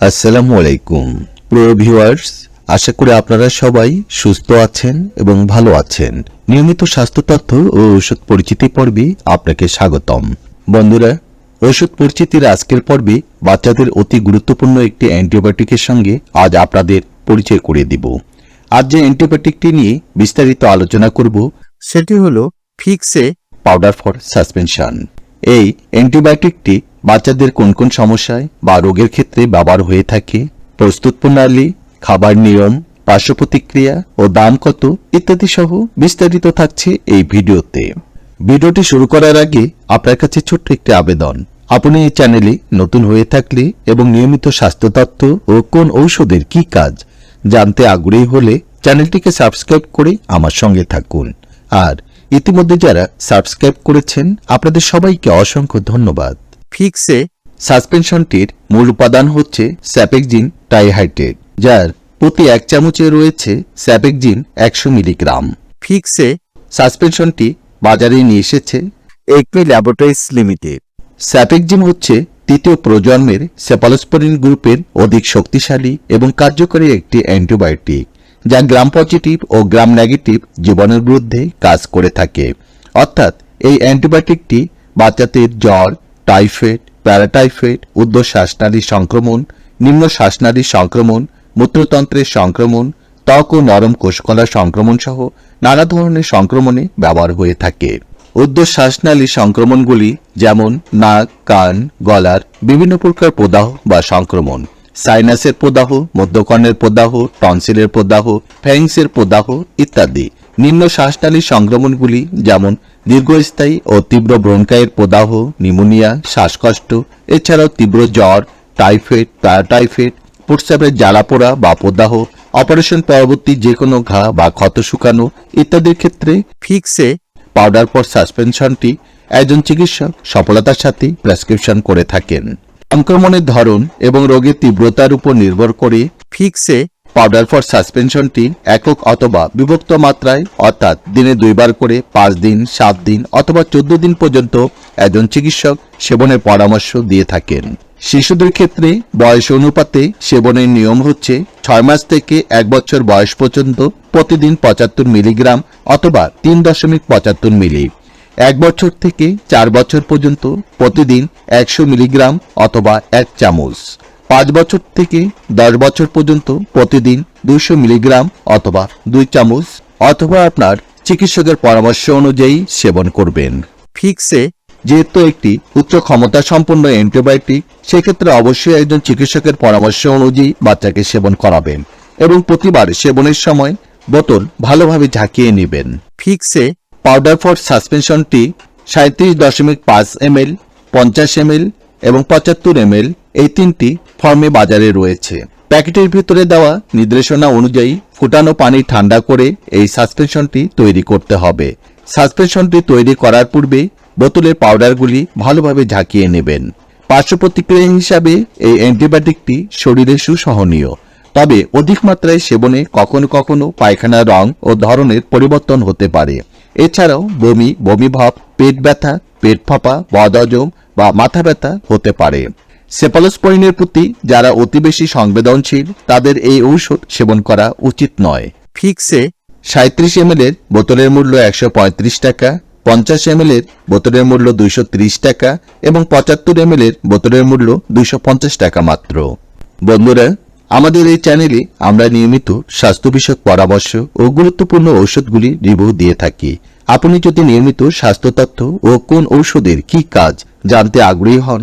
আসসালামু আলাইকুম। প্রিয় ভিউয়ার্স, আশা করি আপনারা সবাই সুস্থ আছেন এবং ভালো আছেন। নিয়মিত স্বাস্থ্য তথ্য ও ওষুধ পরিচিতি পর্বে আপনাকে স্বাগতম। বন্ধুরা ওষুধ পরিচিতির আজকের পর্বে বাচ্চাদের অতি গুরুত্বপূর্ণ একটি অ্যান্টিবায়োটিকের সঙ্গে আজ আপনাদের পরিচয় করে দিব। আজ যে অ্যান্টিবায়োটিকটি নিয়ে বিস্তারিত আলোচনা করব, সেটি হলো ফিক্সে পাউডার ফর সাসপেনশন। এই অ্যান্টিবায়োটিকটি বাচ্চাদের কোন কোন সমস্যায় বা রোগের ক্ষেত্রে ব্যবহার হয়ে থাকে, প্রস্তুত প্রণালী, খাবার নিয়ম পার্শ্ব প্রতিক্রিয়া ও দাম কত ইত্যাদি সহ বিস্তারিত থাকছে এই ভিডিওতে। ভিডিওটি শুরু করার আগে আপনার কাছে ছোট্ট একটি আবেদন। আপনি এই চ্যানেলে নতুন হয়ে থাকলে এবং নিয়মিত স্বাস্থ্য তথ্য ও কোন ঔষধের কি কাজ জানতে আগ্রহী হলে চ্যানেলটিকে সাবস্ক্রাইব করে আমার সঙ্গে থাকুন। আর ইতিমধ্যে যারা সাবস্ক্রাইব করেছেন, আপনাদের সবাইকে অসংখ্য ধন্যবাদ। ফিক্সে সাসপেনশনটির মূল উপাদান হচ্ছে স্যাপেকজিন টাইহাইড্রেট যার প্রতি এক চামচে রয়েছে স্যাপেকজিন একশো মিলিগ্রাম। ফিক্সে সাসপেনশনটি বাজারে নিয়ে এসেছে একমি ল্যাবরেটরিজ লিমিটেড। স্যাপেকজিন হচ্ছে তৃতীয় প্রজন্মের সেপালোস্পোরিন গ্রুপের অধিক শক্তিশালী এবং কার্যকরী একটি অ্যান্টিবায়োটিক, যা গ্রাম পজিটিভ ও গ্রাম নেগেটিভ জীবাণুর বিরুদ্ধে কাজ করে থাকে। অর্থাৎ এই অ্যান্টিবায়োটিকটি বাচ্চাদের জ্বর টাইফয়েড, প্যারাটাইফয়েড উদ্ধ শ্বাসনালী সংক্রমণ নিম্ন শ্বাসনালী সংক্রমণ, মূত্রতন্ত্রের সংক্রমণ, ত্বক ও নরম কোষকলা সংক্রমণ সহ নানা ধরনের সংক্রমণে ব্যবহার হয়ে থাকে। উদ্ধ শ্বাসনালী সংক্রমণগুলি যেমন নাক, কান, গলার বিভিন্ন প্রকার প্রদাহ বা সংক্রমণ। সাইনাসের প্রদাহ, মধ্যকর্ণের প্রদাহ, টনসিলের প্রদাহ ফ্যাংসের প্রদাহ ইত্যাদি। নিম্ন শ্বাসনালীর সংক্রমণগুলি যেমন দীর্ঘস্থায়ী ও তীব্র ব্রঙ্কায়ের প্রদাহ, নিমোনিয়া, শ্বাসকষ্ট, এছাড়াও তীব্র জ্বর, টাইফয়েড প্যারাটাইফয়েড প্রস্রাবের জ্বালাপোড়া বা প্রদাহ, অপারেশন পরবর্তী যে কোনো ঘা বা ক্ষত শুকানো ইত্যাদির ক্ষেত্রে ফিক্সে পাউডার ফর সাসপেনশনটি একজন চিকিৎসক সফলতার সাথে প্রেসক্রিপশন করে থাকেন। সংক্রমণের ধরন এবং রোগের তীব্রতার উপর নির্ভর করে ফিক্সে পাউডার ফর সাসপেনশনটি একক অথবা বিভক্ত মাত্রায়, অর্থাৎ দিনে দুইবার করে পাঁচ দিন, সাত দিন অথবা চোদ্দ দিন পর্যন্ত একজন চিকিৎসক সেবনের পরামর্শ দিয়ে থাকেন। শিশুদের ক্ষেত্রে বয়স অনুপাতে সেবনের নিয়ম হচ্ছে ছয় মাস থেকে এক বছর বয়স পর্যন্ত প্রতিদিন পঁচাত্তর মিলিগ্রাম অথবা তিন দশমিক পঁচাত্তর মিলি। এক বছর থেকে চার বছর পর্যন্ত প্রতিদিন একশো মিলিগ্রাম অথবা এক চামচ। পাঁচ বছর থেকে দশ বছর পর্যন্ত প্রতিদিন দুইশো মিলিগ্রাম অথবা দুই চামচ অথবা আপনার চিকিৎসকের পরামর্শ অনুযায়ী সেবন করবেন। ফিক্সে যেহেতু একটি উচ্চ ক্ষমতা সম্পন্ন অ্যান্টিবায়োটিক, সেক্ষেত্রে অবশ্যই একজন চিকিৎসকের পরামর্শ অনুযায়ী বাচ্চাকে সেবন করাবেন এবং প্রতিবার সেবনের সময় বোতল ভালোভাবে ঝাঁকিয়ে নেবেন। ফিক্সে পাউডার ফর সাসপেনশনটি সাঁত্রিশ দশমিক পাঁচ এমএল, পঞ্চাশ এমএল এবং পঁচাত্তর এমএল এই তিনটি ফর্মে বাজারে রয়েছে। প্যাকেটের ভিতরে দেওয়া নির্দেশনা অনুযায়ী ফুটানো পানি ঠান্ডা করে এই সাসপেনশনটি তৈরি করতে হবে। সাসপেনশনটি তৈরি করার পূর্বে বোতলের পাউডারগুলি ভালোভাবে ঝাঁকিয়ে নেবেন। পার্শ্ব প্রতিক্রিয়া হিসাবে এই অ্যান্টিবায়োটিকটি শরীরে সুসহনীয়। তবে অধিক মাত্রায় সেবনে কখনো কখনো পায়খানার রং ও ধরনের পরিবর্তন হতে পারে। এছাড়াও বমি বমিভাব পেট ব্যথা, পেট ফাঁপা, বদহজম বা মাথা ব্যথা হতে পারে। সেপালোস্পোরিনের প্রতি যারা অতি বেশি সংবেদনশীল তাদের এই ঔষধ সেবন করা উচিত নয়। ফিক্সে সাঁত্রিশ এমএল এর বোতলের মূল্য একশো পঁয়ত্রিশ টাকা পঞ্চাশ এমএল এর বোতলের মূল্য দুইশ ত্রিশ টাকা এবং পঁচাত্তর এমএল এর বোতলের মূল্য দুইশ পঞ্চাশ টাকা মাত্র। বন্ধুরা আমাদের এই চ্যানেলে আমরা নিয়মিত স্বাস্থ্য বিষয়ক পরামর্শ ও গুরুত্বপূর্ণ ঔষধগুলি রিভিউ দিয়ে থাকি। আপনি যদি নিয়মিত স্বাস্থ্য তথ্য ও কোন ঔষধের কি কাজ জানতে আগ্রহী হন